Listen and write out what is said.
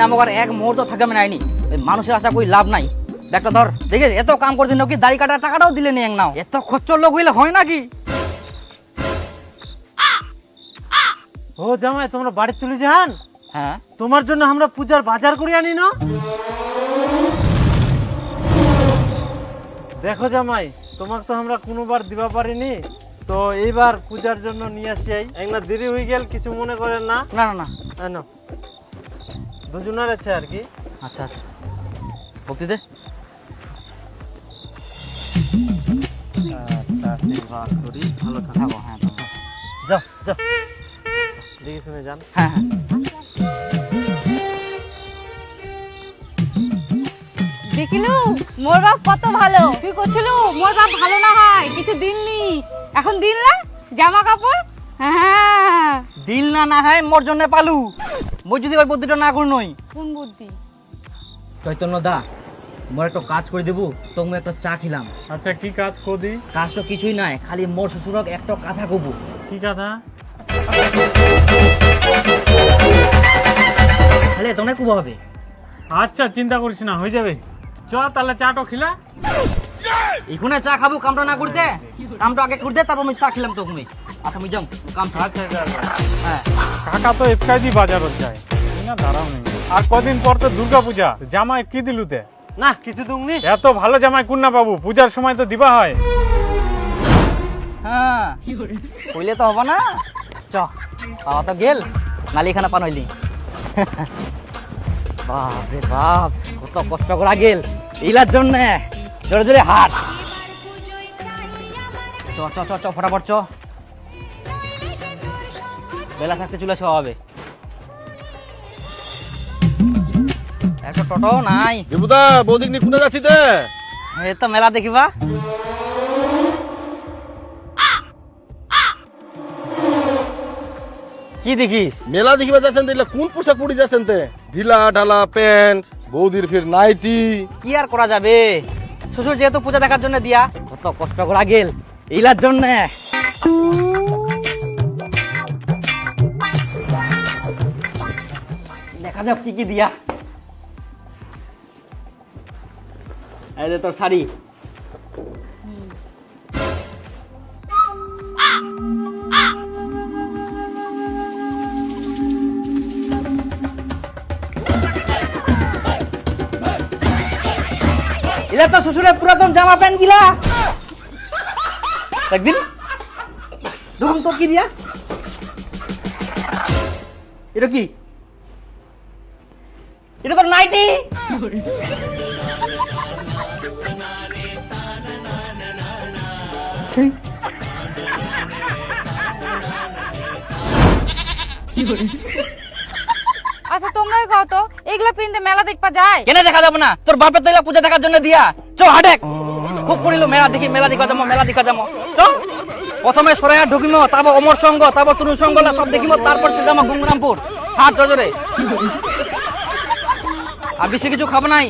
নামক আর এক মুহূর্ত থাকে নাইনি এই মানুষের আশা কই লাভ নাই। দেখটা ধর। দেখে এত কাম করতে নাকি দাড়ি কাটার টাকাটাও দিলে নি নাও। এত খরচর লোক হইলে হয় নাকি? ও জামাই তোমরা বাড়ি চলে যান। হ্যাঁ। তোমার জন্য আমরা পূজার বাজার করে আনি না? দেখো জামাই তোমাকে তো আমরা কোনোবার দিবা পারিনি। তো এইবার পূজার জন্য নিয়ে আসি। একটা দেরি হয়ে গেল কিছু মনে করেন না? না না না। দুজনের আছে আর কি। আচ্ছা আচ্ছা। ভক্তি দে। আচ্ছা আশীর্বাদ করি ভালো থাকো। হ্যাঁ। যাও যাও। দেখে শুনে যান। হ্যাঁ হ্যাঁ। দেখিলু মোর বাপ কত ভালো। তুই করছিলু? মোর বাপ ভালো না হয় কিছু দিন নি। এখন দিন না? জামা কাপড়? হ্যাঁ। দিল না না হয় মোর জন্য পালু। মই যদি ওই বুদ্ধিটা না করি নই কোন বুদ্ধি? চৈতন্য দা মোর একটা কাজ করে দেবো তুমি একটা চা খিলাম। আচ্ছা কি কাজ কদি? কাজ তো কিছুই নাই খালি মোর শ্বশুরক একটা কথা কবু। কি কথা? খালি তোমরা কুবা হবে? আচ্ছা চিন্তা করিস না হয়ে যাবে। চ তাহলে চাটো খিলা। এখানে চা খাব কামটা না করতে? কামটা আগে করতে তারপর আমি চা খেলাম তো তুমি আচ্ছা আমি যাও কাম ছাড় আচ্ছা হ্যাঁ। কাকা তো এফকাইদি বাজারত যায়। না দাঁড়াও নেই আর কদিন পর তো দুর্গা পূজা জামাই কি দিলুতে? না কিছু দুংনি। এত ভালো জামাই কোন না পাবো পূজার সময় তো দিবা হয়। হ্যাঁ কইলে তো হব না। চ পাওয়া তো গেল নালি খানা পান হইলি। বাপ রে বাপ কত কষ্ট করা গেল। ইলার জন্য জোরে জোরে হাট। চ চ চ চ ফটাফট চ। বেলা থাকতে চলে আসা হবে। একটা টোটো নাই। দেবুদা বৌদিক নিয়ে কোনে যাচ্ছি তে। এই তো মেলা দেখিবা। কি দেখিস? মেলা দেখিবা যাচ্ছেন দেখলে কোন পোশাক পরি যাচ্ছেন তে? ঢিলা ঢালা প্যান্ট বৌদির ফির নাইটি। কি আর করা যাবে? শ্বশুর যেহেতু পূজা দেখার জন্য দিয়া কত কষ্ট করা গেল ইলার জন্য। দেখা যাক কি কি দিয়া। এই যে তোর শাড়ি। এলা তো শ্বশুরের পুরাতন জামা প্যান্ট গিলা একদিন দেখুন তোর কি দিয়া? এটা কি? এটা তোর নাইটি আচ্ছা তোমরাই কত এগুলা পিনতে মেলা দেখবা যায়। কেন দেখা যাব না? তোর বাপের তো এলা পূজা দেখার জন্য দিয়া। চ হাটেক। খুব পড়িল মেলা দেখি মেলা দেখা যাব মেলা দেখা যাব। চ। প্রথমে সরাইয়া ঢুকিম তারপর অমর সঙ্গ তারপর তরুণ সঙ্গ লা সব দেখিম তারপর চলে যাব গুমরামপুর হাট জজরে আর বেশি কিছু খাব নাই?